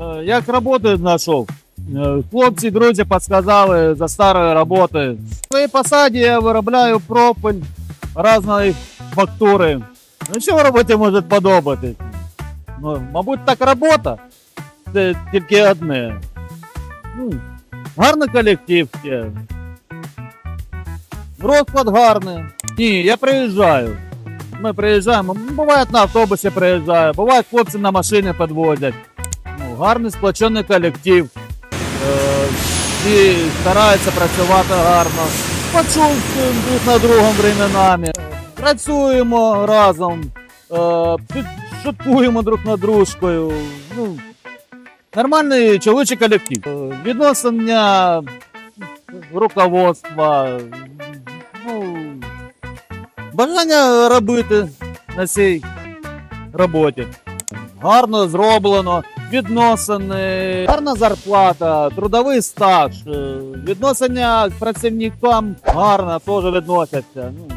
Е, Як роботу знайшов? Е, Хлопці, друзі підказали за старої роботи. В своїй посаді я виробляю пропель різної фактури. Ну що роботі може подобатись? Ну, мабуть, так робота. Це тільки одне. Ну, гарний колектив. Розклад гарний. Ні, я приїжджаю. Ми приїжджаємо. Ну, Буває на автобусі приїжджаю, буває хлопці на машині підвозять. Гарний сплочений колектив. Е, всі стараються працювати гарно. Почув друг на другом временами. Працюємо разом, е, шуткуємо друг над дружкою. Ну, нормальний чоловічий колектив. Е, Відносини руководства. Ну, бажання робити на цій роботі. Гарно зроблено, відносини, гарна зарплата, трудовий стаж, відносини відношення к працівникам гарно теж відносяться. Ну,